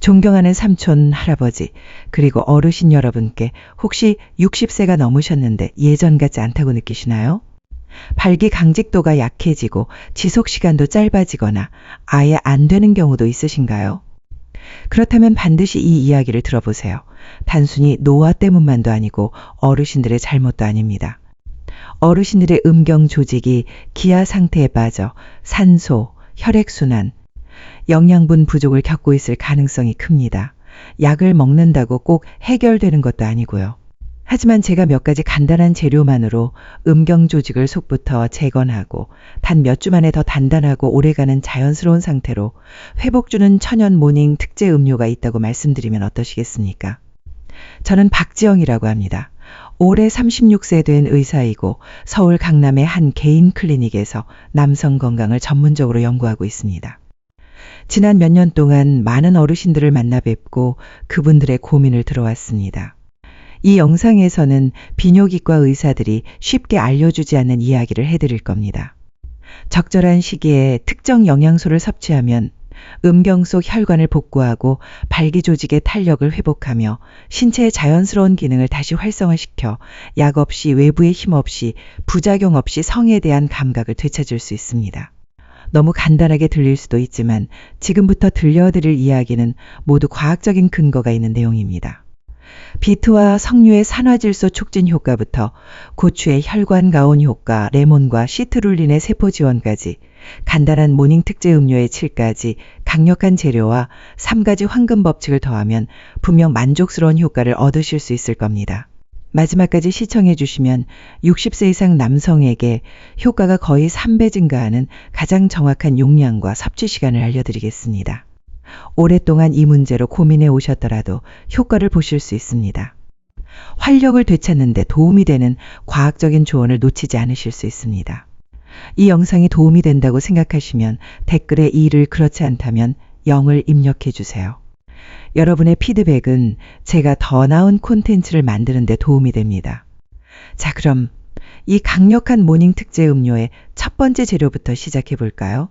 존경하는 삼촌, 할아버지, 그리고 어르신 여러분께 혹시 60세가 넘으셨는데 예전 같지 않다고 느끼시나요? 발기 강직도가 약해지고 지속 시간도 짧아지거나 아예 안 되는 경우도 있으신가요? 그렇다면 반드시 이 이야기를 들어보세요. 단순히 노화 때문만도 아니고 어르신들의 잘못도 아닙니다. 어르신들의 음경 조직이 기아 상태에 빠져 산소, 혈액순환, 영양분 부족을 겪고 있을 가능성이 큽니다. 약을 먹는다고 꼭 해결되는 것도 아니고요. 하지만 제가 몇 가지 간단한 재료만으로 음경 조직을 속부터 재건하고 단 몇 주 만에 더 단단하고 오래가는 자연스러운 상태로 회복주는 천연 모닝 특제 음료가 있다고 말씀드리면 어떠시겠습니까? 저는 박지영이라고 합니다. 올해 36세 된 의사이고 서울 강남의 한 개인 클리닉에서 남성 건강을 전문적으로 연구하고 있습니다. 지난 몇 년 동안 많은 어르신들을 만나 뵙고 그분들의 고민을 들어왔습니다. 이 영상에서는 비뇨기과 의사들이 쉽게 알려주지 않는 이야기를 해드릴 겁니다. 적절한 시기에 특정 영양소를 섭취하면 음경 속 혈관을 복구하고 발기 조직의 탄력을 회복하며 신체의 자연스러운 기능을 다시 활성화시켜 약 없이 외부의 힘 없이 부작용 없이 성에 대한 감각을 되찾을 수 있습니다. 너무 간단하게 들릴 수도 있지만 지금부터 들려드릴 이야기는 모두 과학적인 근거가 있는 내용입니다. 비트와 석류의 산화질소 촉진 효과부터 고추의 혈관 가온 효과, 레몬과 시트룰린의 세포 지원까지 간단한 모닝 특제 음료의 7가지 강력한 재료와 3가지 황금 법칙을 더하면 분명 만족스러운 효과를 얻으실 수 있을 겁니다. 마지막까지 시청해 주시면 60세 이상 남성에게 효과가 거의 3배 증가하는 가장 정확한 용량과 섭취 시간을 알려드리겠습니다. 오랫동안 이 문제로 고민해 오셨더라도 효과를 보실 수 있습니다. 활력을 되찾는데 도움이 되는 과학적인 조언을 놓치지 않으실 수 있습니다. 이 영상이 도움이 된다고 생각하시면 댓글에 이를 그렇지 않다면 0을 입력해 주세요. 여러분의 피드백은 제가 더 나은 콘텐츠를 만드는 데 도움이 됩니다. 자, 그럼 이 강력한 모닝 특제 음료의 첫 번째 재료부터 시작해 볼까요?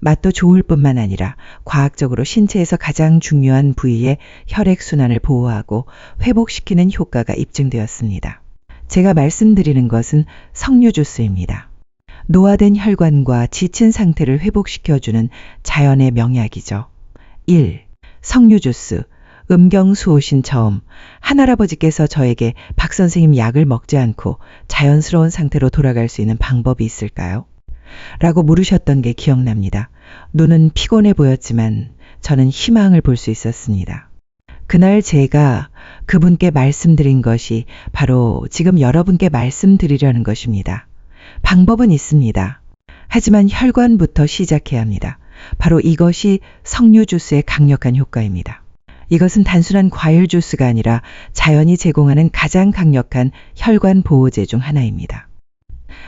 맛도 좋을 뿐만 아니라 과학적으로 신체에서 가장 중요한 부위의 혈액순환을 보호하고 회복시키는 효과가 입증되었습니다. 제가 말씀드리는 것은 석류 주스입니다. 노화된 혈관과 지친 상태를 회복시켜주는 자연의 명약이죠. 1. 석류 주스. 음경수호신 처음 한할아버지께서 저에게 박 선생님 약을 먹지 않고 자연스러운 상태로 돌아갈 수 있는 방법이 있을까요? 라고 물으셨던 게 기억납니다. 눈은 피곤해 보였지만 저는 희망을 볼 수 있었습니다. 그날 제가 그분께 말씀드린 것이 바로 지금 여러분께 말씀드리려는 것입니다. 방법은 있습니다. 하지만 혈관부터 시작해야 합니다. 바로 이것이 석류 주스의 강력한 효과입니다. 이것은 단순한 과일 주스가 아니라 자연이 제공하는 가장 강력한 혈관 보호제 중 하나입니다.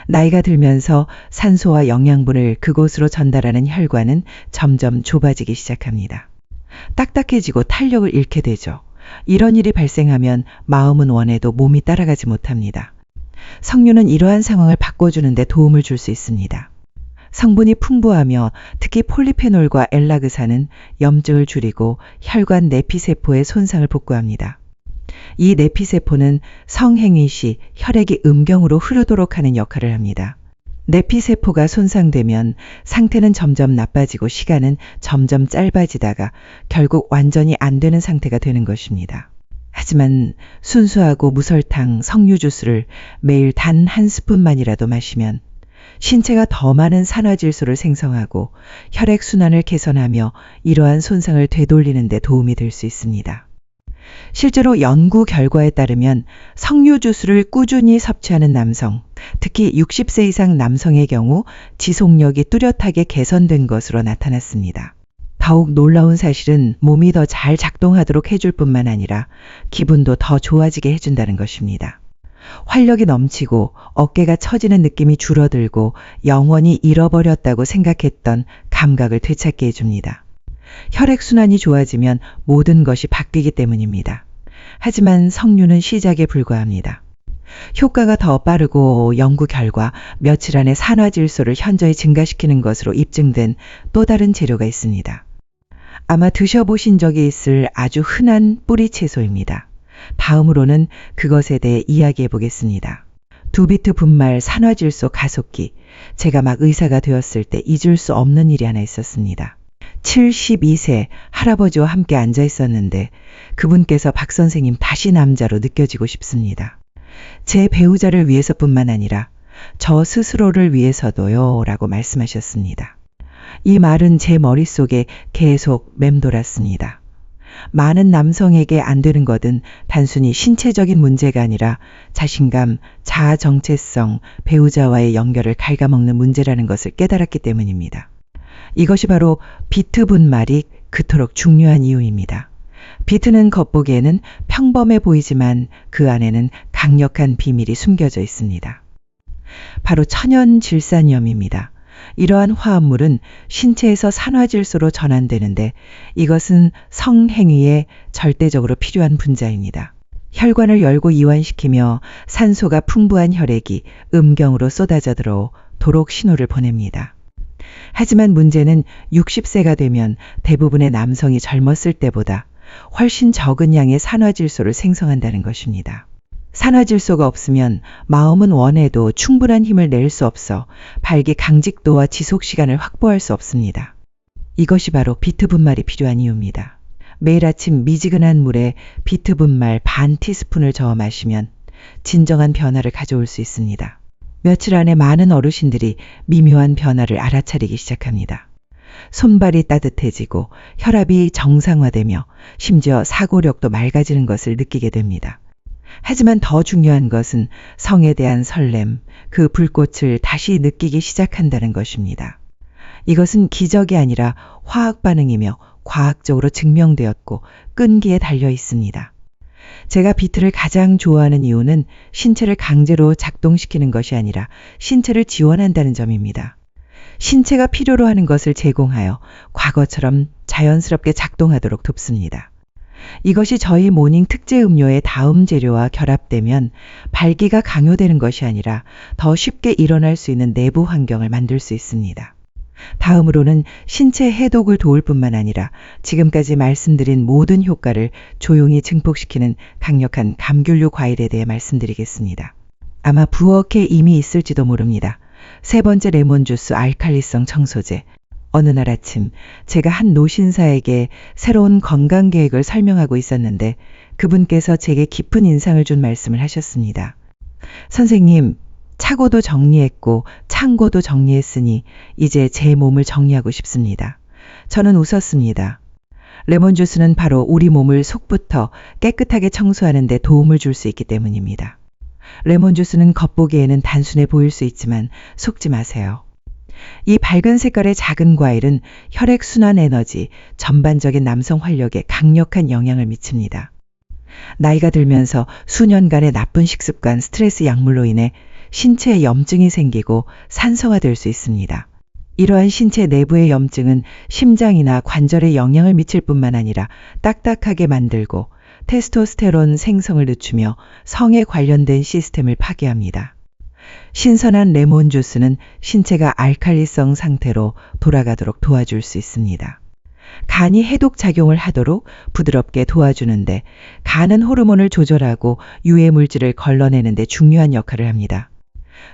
나이가 들면서 산소와 영양분을 그곳으로 전달하는 혈관은 점점 좁아지기 시작합니다. 딱딱해지고 탄력을 잃게 되죠. 이런 일이 발생하면 마음은 원해도 몸이 따라가지 못합니다. 석류는 이러한 상황을 바꿔주는데 도움을 줄 수 있습니다. 성분이 풍부하며 특히 폴리페놀과 엘라그산은 염증을 줄이고 혈관 내피세포의 손상을 복구합니다. 이 내피세포는 성행위 시 혈액이 음경으로 흐르도록 하는 역할을 합니다. 내피세포가 손상되면 상태는 점점 나빠지고 시간은 점점 짧아지다가 결국 완전히 안 되는 상태가 되는 것입니다. 하지만 순수하고 무설탕 석류 주스를 매일 단 한 스푼만이라도 마시면 신체가 더 많은 산화질소를 생성하고 혈액순환을 개선하며 이러한 손상을 되돌리는 데 도움이 될 수 있습니다. 실제로 연구 결과에 따르면 석류 주스를 꾸준히 섭취하는 남성, 특히 60세 이상 남성의 경우 지속력이 뚜렷하게 개선된 것으로 나타났습니다. 더욱 놀라운 사실은 몸이 더 잘 작동하도록 해줄 뿐만 아니라 기분도 더 좋아지게 해준다는 것입니다. 활력이 넘치고 어깨가 처지는 느낌이 줄어들고 영원히 잃어버렸다고 생각했던 감각을 되찾게 해줍니다. 혈액순환이 좋아지면 모든 것이 바뀌기 때문입니다. 하지만 석류는 시작에 불과합니다. 효과가 더 빠르고 연구 결과 며칠 안에 산화 질소를 현저히 증가시키는 것으로 입증된 또 다른 재료가 있습니다. 아마 드셔보신 적이 있을 아주 흔한 뿌리 채소입니다. 다음으로는 그것에 대해 이야기해 보겠습니다. 두비트 분말 산화질소 가속기. 제가 막 의사가 되었을 때 잊을 수 없는 일이 하나 있었습니다. 72세 할아버지와 함께 앉아 있었는데 그분께서 박 선생님 다시 남자로 느껴지고 싶습니다. 제 배우자를 위해서뿐만 아니라 저 스스로를 위해서도요 라고 말씀하셨습니다. 이 말은 제 머릿속에 계속 맴돌았습니다. 많은 남성에게 안 되는 것은 단순히 신체적인 문제가 아니라 자신감, 자아 정체성, 배우자와의 연결을 갉아먹는 문제라는 것을 깨달았기 때문입니다. 이것이 바로 비트 분말이 그토록 중요한 이유입니다. 비트는 겉보기에는 평범해 보이지만 그 안에는 강력한 비밀이 숨겨져 있습니다. 바로 천연 질산염입니다. 이러한 화합물은 신체에서 산화질소로 전환되는데 이것은 성행위에 절대적으로 필요한 분자입니다. 혈관을 열고 이완시키며 산소가 풍부한 혈액이 음경으로 쏟아져 들어 도록 신호를 보냅니다. 하지만 문제는 60세가 되면 대부분의 남성이 젊었을 때보다 훨씬 적은 양의 산화질소를 생성한다는 것입니다. 산화질소가 없으면 마음은 원해도 충분한 힘을 낼 수 없어 발기 강직도와 지속 시간을 확보할 수 없습니다. 이것이 바로 비트 분말이 필요한 이유입니다. 매일 아침 미지근한 물에 비트 분말 반 티스푼을 저어 마시면 진정한 변화를 가져올 수 있습니다. 며칠 안에 많은 어르신들이 미묘한 변화를 알아차리기 시작합니다. 손발이 따뜻해지고 혈압이 정상화되며 심지어 사고력도 맑아지는 것을 느끼게 됩니다. 하지만 더 중요한 것은 성에 대한 설렘, 그 불꽃을 다시 느끼기 시작한다는 것입니다. 이것은 기적이 아니라 화학 반응이며 과학적으로 증명되었고 끈기에 달려 있습니다. 제가 비트를 가장 좋아하는 이유는 신체를 강제로 작동시키는 것이 아니라 신체를 지원한다는 점입니다. 신체가 필요로 하는 것을 제공하여 과거처럼 자연스럽게 작동하도록 돕습니다. 이것이 저희 모닝 특제 음료의 다음 재료와 결합되면 발기가 강요되는 것이 아니라 더 쉽게 일어날 수 있는 내부 환경을 만들 수 있습니다. 다음으로는 신체 해독을 도울 뿐만 아니라 지금까지 말씀드린 모든 효과를 조용히 증폭시키는 강력한 감귤류 과일에 대해 말씀드리겠습니다. 아마 부엌에 이미 있을지도 모릅니다. 세 번째 레몬 주스 알칼리성 청소제. 어느 날 아침 제가 한 노신사에게 새로운 건강 계획을 설명하고 있었는데 그분께서 제게 깊은 인상을 준 말씀을 하셨습니다. 선생님, 차고도 정리했고 창고도 정리했으니 이제 제 몸을 정리하고 싶습니다. 저는 웃었습니다. 레몬 주스는 바로 우리 몸을 속부터 깨끗하게 청소하는 데 도움을 줄 수 있기 때문입니다. 레몬 주스는 겉보기에는 단순해 보일 수 있지만 속지 마세요. 이 밝은 색깔의 작은 과일은 혈액순환 에너지, 전반적인 남성 활력에 강력한 영향을 미칩니다. 나이가 들면서 수년간의 나쁜 식습관, 스트레스 약물로 인해 신체에 염증이 생기고 산성화될 수 있습니다. 이러한 신체 내부의 염증은 심장이나 관절에 영향을 미칠 뿐만 아니라 딱딱하게 만들고 테스토스테론 생성을 늦추며 성에 관련된 시스템을 파괴합니다. 신선한 레몬 주스는 신체가 알칼리성 상태로 돌아가도록 도와줄 수 있습니다. 간이 해독 작용을 하도록 부드럽게 도와주는데 간은 호르몬을 조절하고 유해 물질을 걸러내는 데 중요한 역할을 합니다.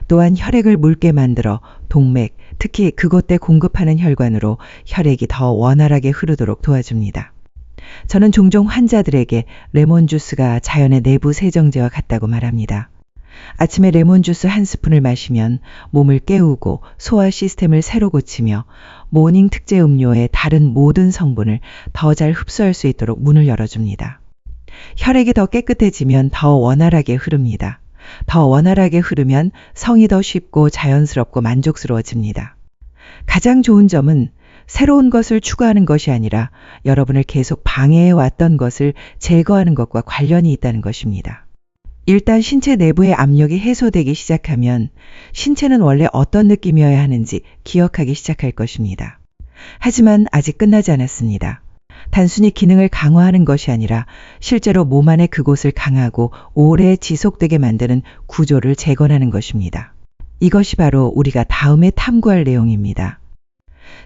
또한 혈액을 묽게 만들어 동맥, 특히 그곳에 공급하는 혈관으로 혈액이 더 원활하게 흐르도록 도와줍니다. 저는 종종 환자들에게 레몬 주스가 자연의 내부 세정제와 같다고 말합니다. 아침에 레몬 주스 한 스푼을 마시면 몸을 깨우고 소화 시스템을 새로 고치며 모닝 특제 음료의 다른 모든 성분을 더 잘 흡수할 수 있도록 문을 열어줍니다. 혈액이 더 깨끗해지면 더 원활하게 흐릅니다. 더 원활하게 흐르면 성이 더 쉽고 자연스럽고 만족스러워집니다. 가장 좋은 점은 새로운 것을 추구하는 것이 아니라 여러분을 계속 방해해 왔던 것을 제거하는 것과 관련이 있다는 것입니다. 일단 신체 내부의 압력이 해소되기 시작하면 신체는 원래 어떤 느낌이어야 하는지 기억하기 시작할 것입니다. 하지만 아직 끝나지 않았습니다. 단순히 기능을 강화하는 것이 아니라 실제로 몸 안의 그곳을 강하고 오래 지속되게 만드는 구조를 재건하는 것입니다. 이것이 바로 우리가 다음에 탐구할 내용입니다.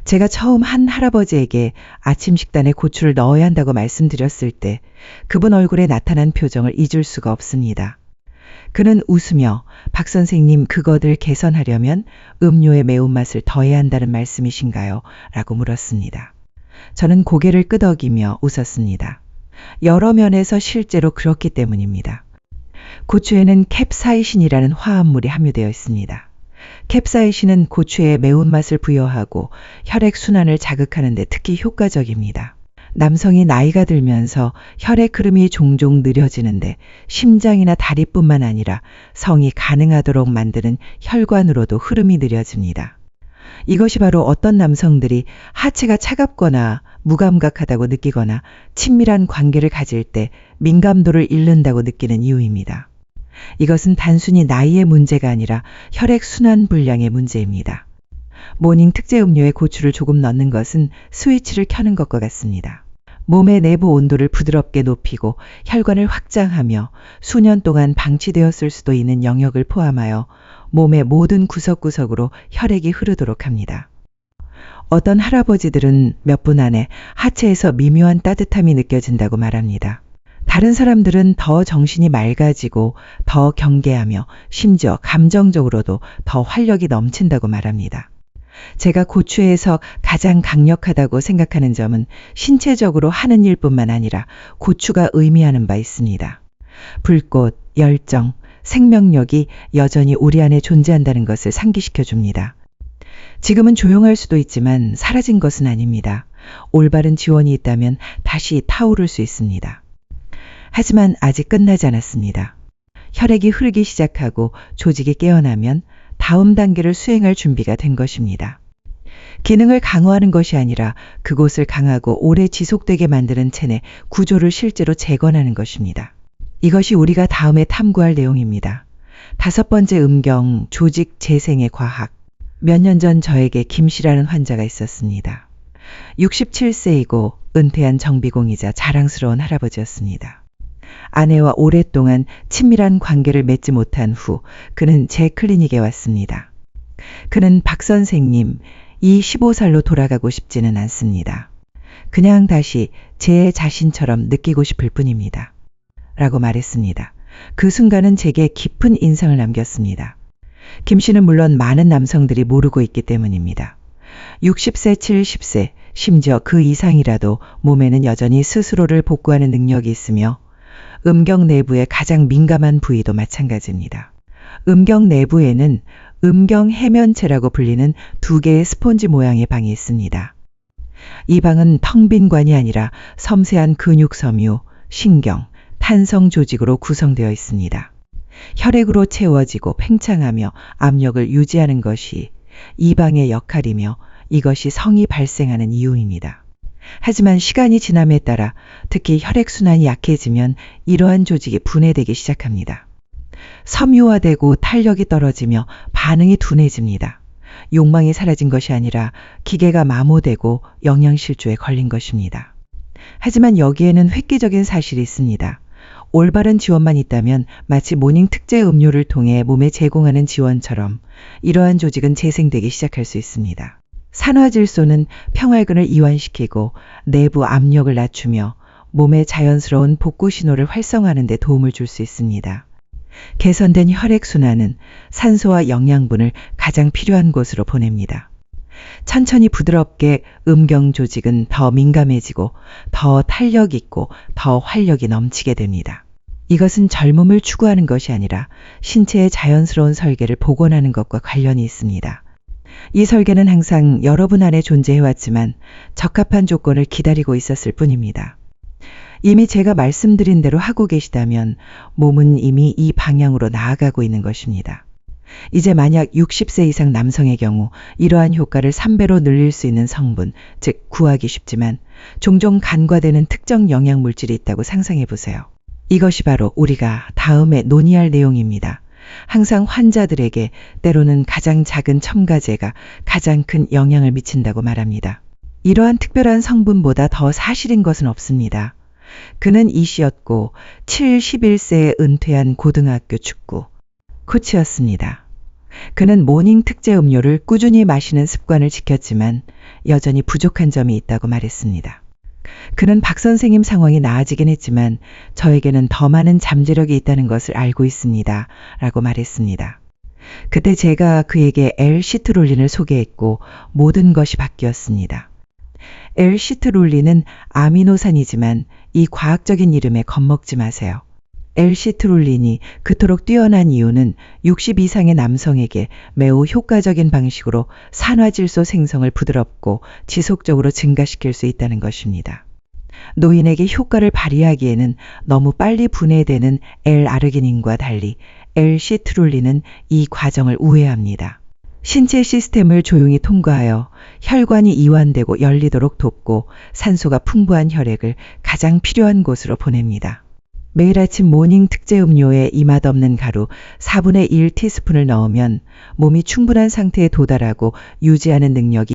제가 처음 한 할아버지에게 아침 식단에 고추를 넣어야 한다고 말씀드렸을 때 그분 얼굴에 나타난 표정을 잊을 수가 없습니다. 그는 웃으며 박 선생님 그거들 개선하려면 음료의 매운맛을 더해야 한다는 말씀이신가요? 라고 물었습니다. 저는 고개를 끄덕이며 웃었습니다. 여러 면에서 실제로 그렇기 때문입니다. 고추에는 캡사이신이라는 화합물이 함유되어 있습니다. 캡사이신은 고추의 매운맛을 부여하고 혈액 순환을 자극하는 데 특히 효과적입니다. 남성이 나이가 들면서 혈액 흐름이 종종 느려지는데 심장이나 다리뿐만 아니라 성이 가능하도록 만드는 혈관으로도 흐름이 느려집니다. 이것이 바로 어떤 남성들이 하체가 차갑거나 무감각하다고 느끼거나 친밀한 관계를 가질 때 민감도를 잃는다고 느끼는 이유입니다. 이것은 단순히 나이의 문제가 아니라 혈액 순환 불량의 문제입니다. 모닝 특제 음료에 고추를 조금 넣는 것은 스위치를 켜는 것과 같습니다. 몸의 내부 온도를 부드럽게 높이고 혈관을 확장하며 수년 동안 방치되었을 수도 있는 영역을 포함하여 몸의 모든 구석구석으로 혈액이 흐르도록 합니다. 어떤 할아버지들은 몇 분 안에 하체에서 미묘한 따뜻함이 느껴진다고 말합니다. 다른 사람들은 더 정신이 맑아지고 더 경계하며 심지어 감정적으로도 더 활력이 넘친다고 말합니다. 제가 고추에서 가장 강력하다고 생각하는 점은 신체적으로 하는 일뿐만 아니라 고추가 의미하는 바 있습니다. 불꽃, 열정, 생명력이 여전히 우리 안에 존재한다는 것을 상기시켜 줍니다. 지금은 조용할 수도 있지만 사라진 것은 아닙니다. 올바른 지원이 있다면 다시 타오를 수 있습니다. 하지만 아직 끝나지 않았습니다. 혈액이 흐르기 시작하고 조직이 깨어나면 다음 단계를 수행할 준비가 된 것입니다. 기능을 강화하는 것이 아니라 그곳을 강하고 오래 지속되게 만드는 체내 구조를 실제로 재건하는 것입니다. 이것이 우리가 다음에 탐구할 내용입니다. 다섯 번째 음경, 조직 재생의 과학. 몇 년 전 저에게 김씨라는 환자가 있었습니다. 67세이고 은퇴한 정비공이자 자랑스러운 할아버지였습니다. 아내와 오랫동안 친밀한 관계를 맺지 못한 후 그는 제 클리닉에 왔습니다. 그는 박 선생님, 이 15살로 돌아가고 싶지는 않습니다. 그냥 다시 제 자신처럼 느끼고 싶을 뿐입니다. 라고 말했습니다. 그 순간은 제게 깊은 인상을 남겼습니다. 김 씨는 물론 많은 남성들이 모르고 있기 때문입니다. 60세, 70세, 심지어 그 이상이라도 몸에는 여전히 스스로를 복구하는 능력이 있으며 음경 내부의 가장 민감한 부위도 마찬가지입니다. 음경 내부에는 음경 해면체라고 불리는 두 개의 스폰지 모양의 방이 있습니다. 이 방은 텅 빈 관이 아니라 섬세한 근육 섬유, 신경, 탄성 조직으로 구성되어 있습니다. 혈액으로 채워지고 팽창하며 압력을 유지하는 것이 이 방의 역할이며 이것이 성이 발생하는 이유입니다. 하지만 시간이 지남에 따라 특히 혈액순환이 약해지면 이러한 조직이 분해되기 시작합니다. 섬유화되고 탄력이 떨어지며 반응이 둔해집니다. 욕망이 사라진 것이 아니라 기계가 마모되고 영양실조에 걸린 것입니다. 하지만 여기에는 획기적인 사실이 있습니다. 올바른 지원만 있다면 마치 모닝 특제 음료를 통해 몸에 제공하는 지원처럼 이러한 조직은 재생되기 시작할 수 있습니다. 산화질소는 평활근을 이완시키고 내부 압력을 낮추며 몸의 자연스러운 복구 신호를 활성화하는 데 도움을 줄 수 있습니다. 개선된 혈액순환은 산소와 영양분을 가장 필요한 곳으로 보냅니다. 천천히 부드럽게 음경 조직은 더 민감해지고 더 탄력 있고 더 활력이 넘치게 됩니다. 이것은 젊음을 추구하는 것이 아니라 신체의 자연스러운 설계를 복원하는 것과 관련이 있습니다. 이 설계는 항상 여러분 안에 존재해왔지만 적합한 조건을 기다리고 있었을 뿐입니다. 이미 제가 말씀드린 대로 하고 계시다면 몸은 이미 이 방향으로 나아가고 있는 것입니다. 이제 만약 60세 이상 남성의 경우 이러한 효과를 3배로 늘릴 수 있는 성분, 즉 구하기 쉽지만 종종 간과되는 특정 영양 물질이 있다고 상상해 보세요. 이것이 바로 우리가 다음에 논의할 내용입니다. 항상 환자들에게 때로는 가장 작은 첨가제가 가장 큰 영향을 미친다고 말합니다. 이러한 특별한 성분보다 더 사실인 것은 없습니다. 그는 이 씨였고 7, 11세에 은퇴한 고등학교 축구 코치였습니다. 그는 모닝 특제 음료를 꾸준히 마시는 습관을 지켰지만 여전히 부족한 점이 있다고 말했습니다. 그는 박 선생님 상황이 나아지긴 했지만 저에게는 더 많은 잠재력이 있다는 것을 알고 있습니다. 라고 말했습니다. 그때 제가 그에게 L-시트롤린을 소개했고 모든 것이 바뀌었습니다. L-시트롤린은 아미노산이지만 이 과학적인 이름에 겁먹지 마세요. L-시트롤린이 그토록 뛰어난 이유는 60 이상의 남성에게 매우 효과적인 방식으로 산화질소 생성을 부드럽고 지속적으로 증가시킬 수 있다는 것입니다. 노인에게 효과를 발휘하기에는 너무 빨리 분해되는 L-아르기닌과 달리 L-시트롤린은 이 과정을 우회합니다. 신체 시스템을 조용히 통과하여 혈관이 이완되고 열리도록 돕고 산소가 풍부한 혈액을 가장 필요한 곳으로 보냅니다. 매일 아침 모닝 특제 음료에 이 맛없는 가루 4분의 1 티스푼을 넣으면 몸이 충분한 상태에 도달하고 유지하는 능력이